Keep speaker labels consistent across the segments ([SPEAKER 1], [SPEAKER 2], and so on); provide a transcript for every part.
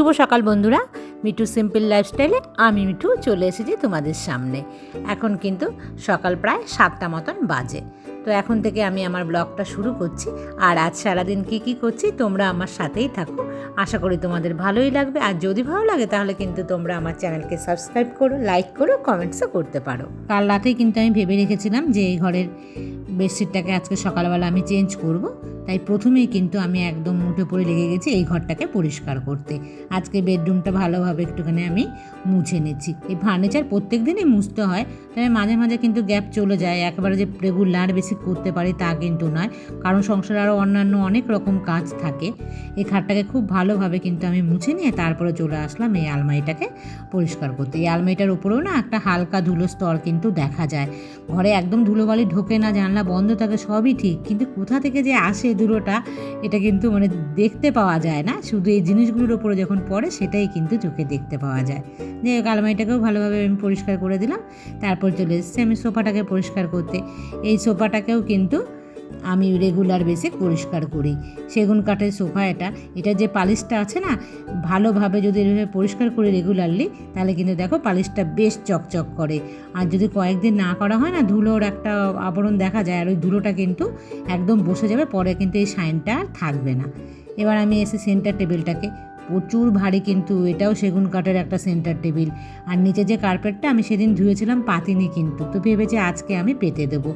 [SPEAKER 1] শুভ সকাল বন্ধুরা। মিঠু সিম্পল লাইফস্টাইলে আমি মিঠু চলে এসেছি তোমাদের সামনে। এখন কিন্তু সকাল প্রায় সাতটা মতন বাজে। তো এখন থেকে আমি আমার ব্লগটা শুরু করছি। আর আজ সারাদিন কী কী করছি, তোমরা আমার সাথেই থাকো। আশা করি তোমাদের ভালোই লাগবে। আর যদি ভালো লাগে, তাহলে কিন্তু তোমরা আমার চ্যানেলকে সাবস্ক্রাইব করো, লাইক করো, কমেন্টসও করতে পারো। কাল রাতেই কিন্তু আমি ভেবে রেখেছিলাম যে এই ঘরের বেডশিটটাকে আজকে সকালবেলা আমি চেঞ্জ করব। তাই প্রথমেই কিন্তু আমি একদম মুঠে পড়ে লেগে গেছি এই ঘরটাকে পরিষ্কার করতে। আজকে বেডরুমটা ভালোভাবে একটুখানি আমি মুছে নিচ্ছি। এই ফার্নিচার প্রত্যেক দিনই মুছতে হয় তবে মাঝে মাঝে কিন্তু গ্যাপ চলে যায়। একেবারে যে রেগুলার বেশি করতে পারি তা কিন্তু নয়। কারণ সংসারে আরও অন্যান্য অনেক রকম কাজ থাকে। এই খাটটাকে খুব ভালোভাবে কিন্তু আমি মুছে নিয়ে তারপরে চলে আসলাম এই আলমারিটাকে পরিষ্কার করতে। এই আলমারিটার উপরেও না একটা হালকা ধুলো স্তর কিন্তু দেখা যায়। ঘরে একদম ধুলোবালি ঢোকে না, জানলা বন্ধ থাকে, সবই ঠিক। কিন্তু কোথা থেকে যে আসে ধুলোটা, এটা কিন্তু মানে দেখতে পাওয়া যায় না। শুধু এই জিনিসগুলোর ওপরে যখন পড়ে, সেটাই কিন্তু চোখে দেখতে পাওয়া যায়। যে আলমারিটাকেও ভালোভাবে আমি পরিষ্কার করে দিলাম। তারপর চলে এসেছি আমি সোফাটাকে পরিষ্কার করতে। এই সোফাটাকেও কিন্তু আমি রেগুলার বেসে পরিষ্কার করি। সেগুন কাঠের সোফা এটা এটা যে পালিশটা আছে না, ভালোভাবে যদি এভাবে পরিষ্কার করি রেগুলারলি তাহলে কিন্তু দেখো পালিশটা বেশ চকচক করে। আর যদি কয়েকদিন না করা হয় না, ধুলোর একটা আবরণ দেখা যায়, আর ওই ধুলোটা কিন্তু একদম বসে যাবে, পরে কিন্তু এই শাইনটা আর থাকবে না। এবার আমি এসে সেন্টার টেবিলটাকে প্রচুর ভারী কিন্তু এটাও সেগুন কাঠের একটা সেন্টার টেবিল আর নিচে যে কার্পেটটা আমি সেদিন ধুয়েছিলাম, পাতিনি কিন্তু। তো ভেবেছি আজকে আমি পেতে দেবো।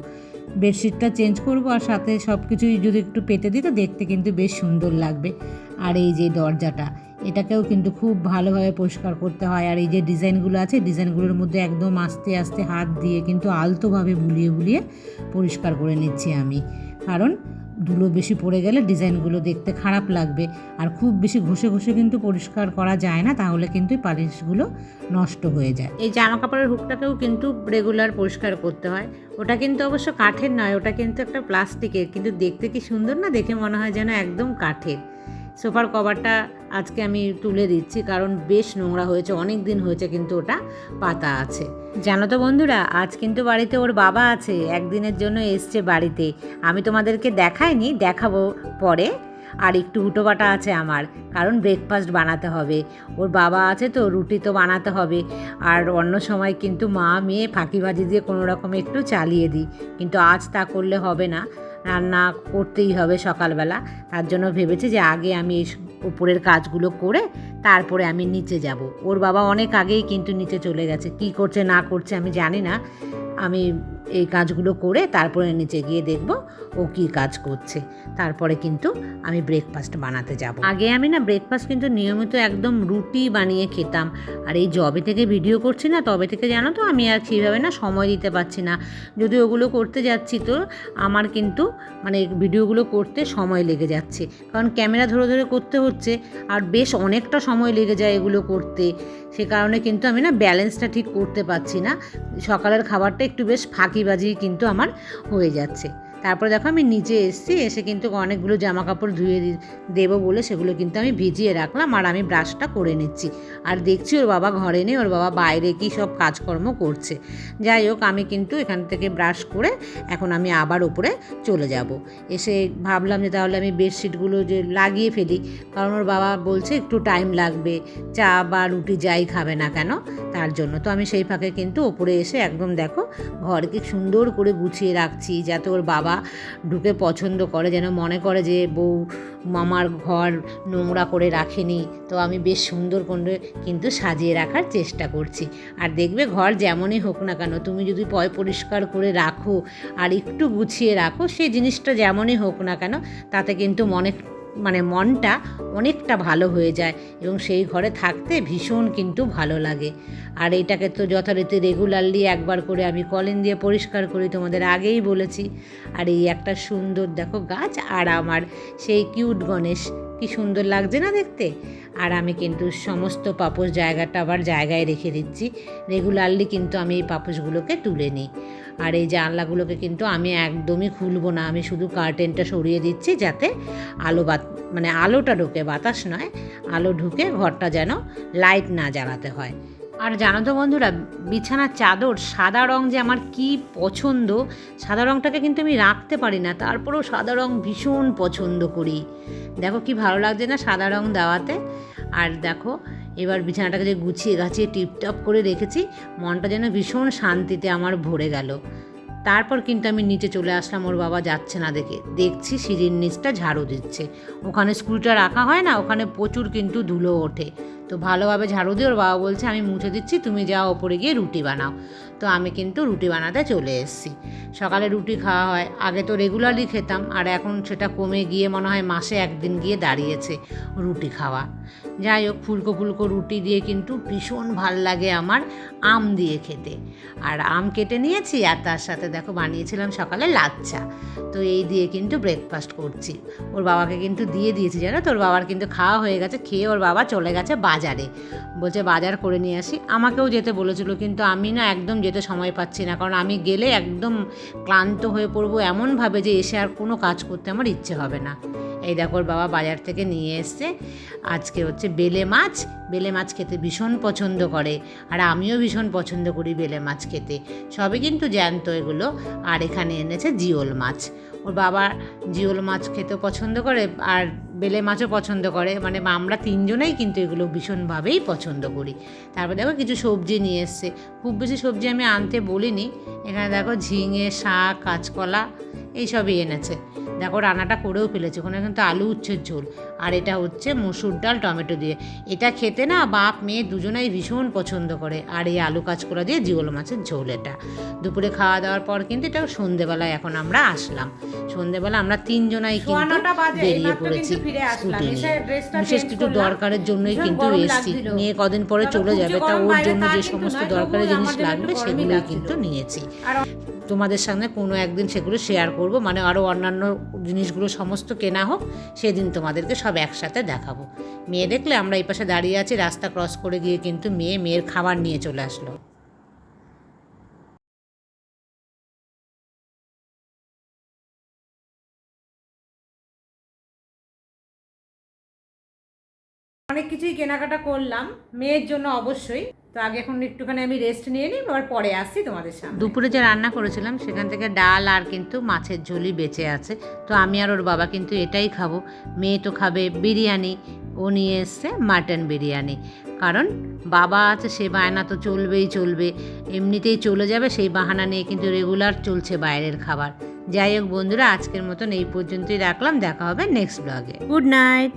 [SPEAKER 1] বেডশিটটা চেঞ্জ করব আর সাথে সব কিছুই যদি একটু পেতে দিই তো দেখতে কিন্তু বেশ সুন্দর লাগবে। আর এই যে দরজাটা, এটাকেও কিন্তু খুব ভালোভাবে পরিষ্কার করতে হয়। আর এই যে ডিজাইনগুলো আছে, ডিজাইনগুলোর মধ্যে একদম আস্তে আস্তে হাত দিয়ে কিন্তু আলতোভাবে বুলিয়ে বুলিয়ে পরিষ্কার করে নিচ্ছি আমি। কারণ ধুলো বেশি পড়ে গেলে ডিজাইনগুলো দেখতে খারাপ লাগবে। আর খুব বেশি ঘষে ঘষে কিন্তু পরিষ্কার করা যায় না, তাহলে কিন্তু পালিশগুলো নষ্ট হয়ে যায়। এই জামা কাপড়ের হুকটাকেও কিন্তু রেগুলার পরিষ্কার করতে হয়। ওটা কিন্তু অবশ্য কাঠের নয়, ওটা কিন্তু একটা প্লাস্টিকের কিন্তু দেখতে কি সুন্দর না? দেখে মনে হয় যেন একদম কাঠের। সোফার কভারটা আজকে আমি তুলে দিচ্ছি, কারণ বেশ নোংরা হয়েছে, অনেক দিন হয়েছে কিন্তু ওটা পাতা আছে। জানো তো বন্ধুরা, আজ কিন্তু বাড়িতে ওর বাবা আছে, একদিনের জন্য এসছে বাড়িতে। আমি তোমাদেরকে দেখাইনি, দেখাবো পরে। আর একটু হুটোবাটা আছে আমার, কারণ ব্রেকফাস্ট বানাতে হবে। ওর বাবা আছে তো, রুটি তো বানাতে হবে। আর অন্য সময় কিন্তু মা, মেয়ে ফাঁকিবাজি দিয়ে কোনো রকম একটু চালিয়ে দিই। কিন্তু আজ তা করলে হবে না। রান্না করতেই হবে সকালবেলা। তার জন্য ভেবেছি যে আগে আমি এই উপরের কাজগুলো করে তারপরে আমি নিচে যাব। ওর বাবা অনেক আগেই কিন্তু নিচে চলে গেছে। কি করছে না করছে আমি জানি না। আমি এই কাজগুলো করে তারপরে নিচে গিয়ে দেখব ও কি কাজ করছে। তারপরে কিন্তু আমি ব্রেকফাস্ট বানাতে যাব। আগে আমি না ব্রেকফাস্ট কিন্তু নিয়মিত একদম রুটি বানিয়ে খেতাম। আর এই জবে থেকে ভিডিও করছি না, তবে থেকে জানো তো আমি আর সেইভাবে না সময় দিতে পারছি না। যদি ওগুলো করতে যাচ্ছি তো আমার কিন্তু মানে ভিডিওগুলো করতে সময় লেগে যাচ্ছে। কারণ ক্যামেরা ধরে ধরে করতে হচ্ছে, আর বেশ অনেকটা সময় লেগে যায় এগুলো করতে। সে কারণে কিন্তু আমি না ব্যালেন্সটা ঠিক করতে পারছি না। সকালের খাবারটা একটু বেশ ফাঁকিবাজি কিন্তু আমার হয়ে যাচ্ছে। তারপরে দেখো আমি নিচে এসেছি, এসে কিন্তু অনেকগুলো জামা কাপড় ধুয়ে দেবো বলে সেগুলো কিন্তু আমি ভিজিয়ে রাখলাম আর আমি ব্রাশটা করে নিচ্ছি। আর দেখছি ওর বাবা ঘরে নেই, ওর বাবা বাইরে কি সব কাজকর্ম করছে। যাই হোক, আমি কিন্তু এখান থেকে ব্রাশ করে এখন আমি আবার ওপরে চলে যাব। এসে ভাবলাম যে তাহলে আমি বেডশিটগুলো যে লাগিয়ে ফেলি, কারণ ওর বাবা বলছে একটু টাইম লাগবে, চা বা রুটি যাই খাবে না কেন, তার জন্য। তো আমি সেই ফাঁকে কিন্তু ওপরে এসে একদম দেখো ঘরকে সুন্দর করে গুছিয়ে রাখছি, যাতে ওর বাবা ঢুকে পছন্দ করে, যেন মনে করে যে বউ মামার ঘর নোংরা করে রাখেনি। তো আমি বেশ সুন্দর করে কিন্তু সাজিয়ে রাখার চেষ্টা করছি। আর দেখবে ঘর যেমনই হোক না কেন, তুমি যদি পয় পরিষ্কার করে রাখো আর একটু গুছিয়ে রাখো, সেই জিনিসটা যেমনই হোক না কেন, তাতে কিন্তু মনে মানে মনটা অনেকটা ভালো হয়ে যায় এবং সেই ঘরে থাকতে ভীষণ কিন্তু ভালো লাগে। আর এটাকে তো যথারীতি রেগুলারলি একবার করে আমি কলিন দিয়ে পরিষ্কার করি তোমাদের আগেই বলেছি। আর এই একটা সুন্দর দেখো গাছ আর আমার সেই কিউট গণেশ কি সুন্দর লাগছে না দেখতে? আর আমি কিন্তু সমস্ত পাপোশ জায়গাটা আবার জায়গায় রেখে দিচ্ছি। রেগুলারলি কিন্তু আমি এই পাপোশগুলোকে তুলে নিই। আর এই জানলাগুলোকে কিন্তু আমি একদমই খুলবো না। আমি শুধু কার্টেনটা সরিয়ে দিচ্ছি যাতে আলো বাত মানে আলোটা ঢোকে, বাতাস নয়, আলো ঢুকে ঘরটা যেন লাইট না জ্বালাতে হয়। আর জানো তো বন্ধুরা, বিছানার চাদর সাদা রং যে আমার কি পছন্দ, সাদা রংটাকে কিন্তু আমি রাখতে পারি না, তারপরেও সাদা রং ভীষণ পছন্দ করি। দেখো কি ভালো লাগছে না সাদা রং দেওয়াতে। আর দেখো, এবার বিছানাটাকে যে গুছিয়ে গাছিয়ে টিপটপ করে রেখেছি, মনটা যেন ভীষণ শান্তিতে আমার ভরে গেল। তারপর কিন্তু আমি নিচে চলে আসলাম, ওর বাবা যাচ্ছে না দেখে। দেখছি সিঁড়ির নিচটা ঝাড়ু দিচ্ছে। ওখানে স্কুলটা রাখা হয় না, ওখানে প্রচুর কিন্তু ধুলো ওঠে। তো ভালোভাবে ঝাড়ু দিয়ে ওর বাবা বলছে, আমি মুছে দিচ্ছি, তুমি যাও ওপরে গিয়ে রুটি বানাও। তো আমি কিন্তু রুটি বানাতে চলে এসেছি। সকালে রুটি খাওয়া হয়, আগে তো রেগুলারলি খেতাম, আর এখন সেটা কমে গিয়ে মনে হয় মাসে একদিন গিয়ে দাঁড়িয়েছে রুটি খাওয়া। যাই হোক, ফুলকো ফুলকো রুটি দিয়ে কিন্তু ভীষণ ভালো লাগে আমার আম দিয়ে খেতে। আর আম কেটে নিয়েছি, আর তার সাথে দেখো বানিয়েছিলাম সকালে লাচ্চা। তো এই দিয়ে কিন্তু ব্রেকফাস্ট করছি। ওর বাবাকে কিন্তু দিয়ে দিয়েছি, জানো তোর বাবার কিন্তু খাওয়া হয়ে গেছে, খেয়ে ওর বাবা চলে গেছে বাজারে। বলছে, বাজার করে নিয়ে আসি। আমাকেও যেতে বলেছিল, কিন্তু আমি না একদম যেতে সময় পাচ্ছি না। কারণ আমি গেলে একদম ক্লান্ত হয়ে পড়ব এমনভাবে যে এসে আর কোনো কাজ করতে আমার ইচ্ছে হবে না। এই দেখো বাবা বাজার থেকে নিয়ে এসছে। আজকে হচ্ছে বেলে মাছ। বেলে মাছ খেতে ভীষণ পছন্দ করে। আর আমিও ভীষণ পছন্দ করি বেলে মাছ খেতে। সবই কিন্তু জ্যান্ত এগুলো। আর এখানে এনেছে জিওল মাছ। ওর বাবা জিওল মাছ খেতে পছন্দ করে। আর বেলে মাছও পছন্দ করে। মানে আমরা তিনজনেই কিন্তু এগুলো ভীষণভাবেই পছন্দ করি। তারপর দেখো কিছু সবজি নিয়ে এসছে। খুব বেশি সবজি আমি আনতে বলিনি। এখানে দেখো ঝিঙে, শাক, কাঁচকলা, এইসবই এনেছে। দেখো রান্নাটা করেও ফেলেছে ওখানে কিন্তু আলু উচ্ছের ঝোল আর এটা হচ্ছে মসুর ডাল টমেটো দিয়ে। এটা খেতে না বাপ মেয়ে দুজনেই ভীষণ পছন্দ করে আর এই আলু কাঁচকলা দিয়ে জিওল মাছের ঝোল এটা। দুপুরে খাওয়া দাওয়ার পর কিন্তু এটা সন্ধেবেলায় এখন আমরা আসলাম। সন্ধেবেলা আমরা তিনজনাই কিন্তু বেরিয়ে পড়েছি। স্কুটি নিয়ে। বিশেষ কিছু দরকারের জন্যই কিন্তু এসেছি। নিয়ে কদিন পরে চলে যাবে তা ওর জন্য যে সমস্ত দরকারি জিনিস লাগবে সেগুলোই কিন্তু নিয়েছি।
[SPEAKER 2] আর
[SPEAKER 1] তোমাদের সামনে কোনো একদিন সেগুলো শেয়ার করব। মানে আরও অন্যান্য জিনিসগুলো সমস্ত কেনা হোক, সেদিন তোমাদেরকে সব একসাথে দেখাবো। মেয়ে দেখলে আমরা এই পাশে দাঁড়িয়ে আছি, রাস্তা ক্রস করে গিয়ে কিন্তু মেয়ে মেয়ের খাবার নিয়ে চলে আসলো।
[SPEAKER 2] অনেক কিছুই কেনাকাটা করলাম মেয়ের জন্য অবশ্যই। তো আগে এখন একটুখানি আমি রেস্ট নিয়ে নিই আবার পরে আসছি তোমাদের সামনে।
[SPEAKER 1] দুপুরে যে রান্না করেছিলাম সেখান থেকে ডাল আর কিন্তু মাছের ঝোলই বেঁচে আছে। তো আমি আর ওর বাবা কিন্তু এটাই খাব। মেয়ে তো খাবে বিরিয়ানি ও নিয়ে এসছে মাটন বিরিয়ানি। কারণ বাবা আছে সে বায়না তো চলবেই চলবে। এমনিতেই চলে যাবে সেই বাহানা নিয়ে কিন্তু রেগুলার চলছে বাইরের খাবার। যাই হোক বন্ধুরা আজকের মতন এই পর্যন্তই রাখলাম। দেখা হবে নেক্সট ব্লগে গুড নাইট